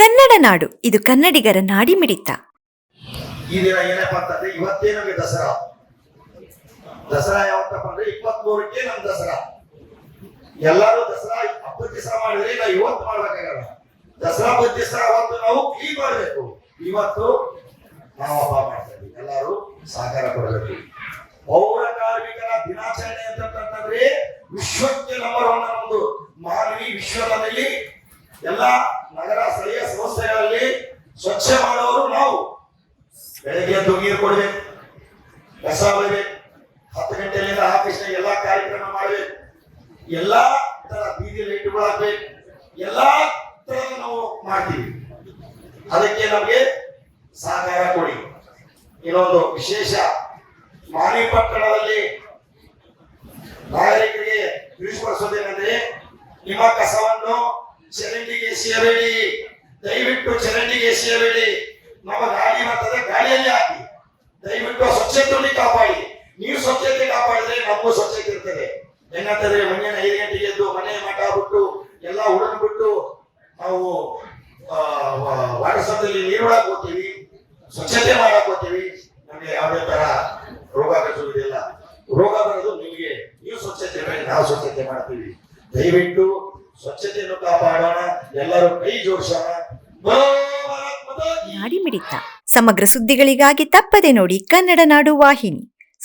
ಕನ್ನಡ ನಾಡು, ಇದು ಕನ್ನಡಿಗರ ನಾಡಿಮಿಡಿತ. ಈ ದಿನ ಏನಪ್ಪಾ ಅಂತಂದ್ರೆ ಇವತ್ತೇ ನಮಗೆ ದಸರಾ. ದಸರಾ ಯಾವತ್ತಪ್ಪ ಅಂದ್ರೆ ಇಪ್ಪತ್ತ್ ಮೂರಕ್ಕೆ ನಮ್ ದಸರಾ. ಎಲ್ಲರೂ ದಸರಾ ಹಬ್ಬದ ದಿವಸ ಮಾಡಿದ್ರೆ ನಾವು ಇವತ್ತು ಮಾಡ್ಬೇಕಾಗಲ್ಲ. ದಸರಾ ಹಬ್ಬದ ಅವತ್ತು ನಾವು ಕ್ಲೀನ್ ಮಾಡಬೇಕು. ಇವತ್ತು ನಾವು ಹಬ್ಬ ಮಾಡ್ತೀವಿ ಎಲ್ಲಾರು ಸಹಕಾರ ಕೊಡಬೇಕು. ಪೌರ ಕಾರ್ಮಿಕರ ದಿನಾಚರಣೆ ಅಂತಂತಂದ್ರೆ ವಿಶ್ವಕ್ಕೆ ನಂಬರ್ ಒನ್ ಒಂದು ಮಾನವಿ ವಿಶ್ವದಲ್ಲಿ ಎಲ್ಲ ನಗರ ಸ್ಥಳೀಯ ಬೆಳಗ್ಗೆ ಎದ್ದು ನೀರು ಕೊಡ್ಬೇಕು ಕಸ ಬರಬೇಕು ಹತ್ತು ಗಂಟೆಯಿಂದ ಆಫೀಸ್ನ ಎಲ್ಲಾ ಕಾರ್ಯಕ್ರಮ ಮಾಡಬೇಕು ಎಲ್ಲಾ ತರ ಬೀದಿ ಲೈಟ್ಗಳು ಹಾಕ್ಬೇಕು ಎಲ್ಲಾ ತರ ನಾವು ಮಾಡ್ತೀವಿ. ಅದಕ್ಕೆ ನಮಗೆ ಸಹಕಾರ ಕೊಡಿ. ಇನ್ನೊಂದು ವಿಶೇಷ ಮಾನಿ ಪಟ್ಟಣದಲ್ಲಿ ನಾಗರಿಕರಿಗೆ ತಿಳಿಸಿಕೊಡಿಸೋದೇನೆಂದ್ರೆ ನಿಮ್ಮ ಕಸವನ್ನು ಚರಂಡಿಗೆ ಎಸೆಯಬೇಡಿ ದಯವಿಟ್ಟು ಚರಂಡಿಗೆ ಎಸೆಯಬೇಡಿ ನಮ್ಮ ಗಾಡಿ ಬರ್ತದೆ ಗಾಡಿಯಲ್ಲಿ ಹಾಕಿ ದಯವಿಟ್ಟು ಸ್ವಚ್ಛತೆಯಲ್ಲಿ ಕಾಪಾಡಿ ನೀವು ಸ್ವಚ್ಛತೆ ಕಾಪಾಡಿದ್ರೆ ನಮಗೂ ಸ್ವಚ್ಛತೆ ಇರ್ತದೆ ಹೆಂಗಂತಂದ್ರೆ ಮುಂಜಾನೆ ಐದು ಗಂಟೆಗೆ ಎದ್ದು ಮನೆ ಮಠ ಬಿಟ್ಟು ಎಲ್ಲ ಉಡನ್ ಬಿಟ್ಟು ನಾವು ವಾಟರ್ಸದಲ್ಲಿ ನೀರೊಳಗೆ ಹೋಗ್ತೀವಿ ಸ್ವಚ್ಛತೆ ಮಾಡಕ್ ಹೋಗ್ತೀವಿ ನಮ್ಗೆ ಯಾವುದೇ ತರ ರೋಗ ಕಟ್ಟುವುದಿಲ್ಲ ರೋಗ ಬರೋದು ನಿಮಗೆ. ನೀವು ಸ್ವಚ್ಛತೆ ಮಾಡಿ, ನಾವು ಸ್ವಚ್ಛತೆ ಮಾಡ್ತೀವಿ. ದಯವಿಟ್ಟು ಸ್ವಚ್ಛತೆಯನ್ನು ಕಾಪಾಡೋಣ. ಎಲ್ಲರೂ ಕೈ ಜೋಡಿಸೋಣ. ನಾಡಿ ಮಿಡಿತ. ಸಮಗ್ರ ಸುದ್ದಿಗಳಿಗಾಗಿ ತಪ್ಪದೆ ನೋಡಿ ಕನ್ನಡ ನಾಡು ವಾಹಿನಿ.